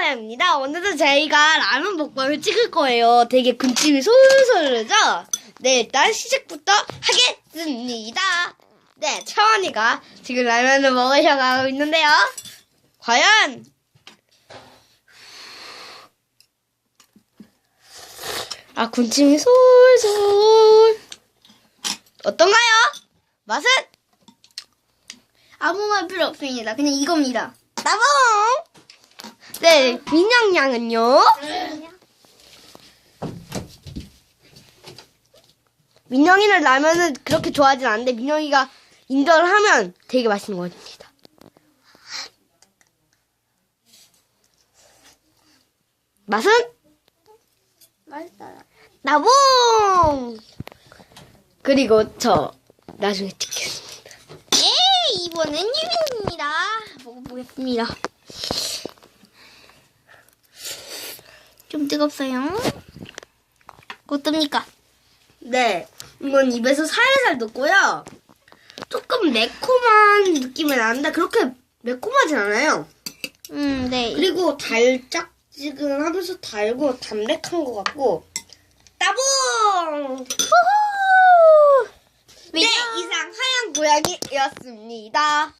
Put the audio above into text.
고양입니다. 오늘은 저희가 라면 먹방을 찍을 거예요. 되게 군침이 솔솔 흐르죠? 네, 일단 시작부터 하겠습니다. 네, 차원이가 지금 라면을 먹으셔가고 있는데요. 과연 아 군침이 솔솔 어떤가요? 맛은? 아무 말 필요 없습니다. 그냥 이겁니다. 따봉! 네, 민영 양은요? 민영이는 라면을 그렇게 좋아하진 않는데 민영이가 인정을 하면 되게 맛있는 거 같습니다. 맛은? 맛있어요. 나봉! 그리고 저 나중에 찍겠습니다. 예, 이번엔 유빈입니다. 먹어보겠습니다. 좀 뜨겁어요. 어떻습니까? 네, 이건 입에서 살살 녹고요. 조금 매콤한 느낌이 나는데 그렇게 매콤하진 않아요. 음, 네. 그리고 달짝지근하면서 달고 담백한 것 같고 따봉! 후후! 네, 이상 하얀 고양이였습니다.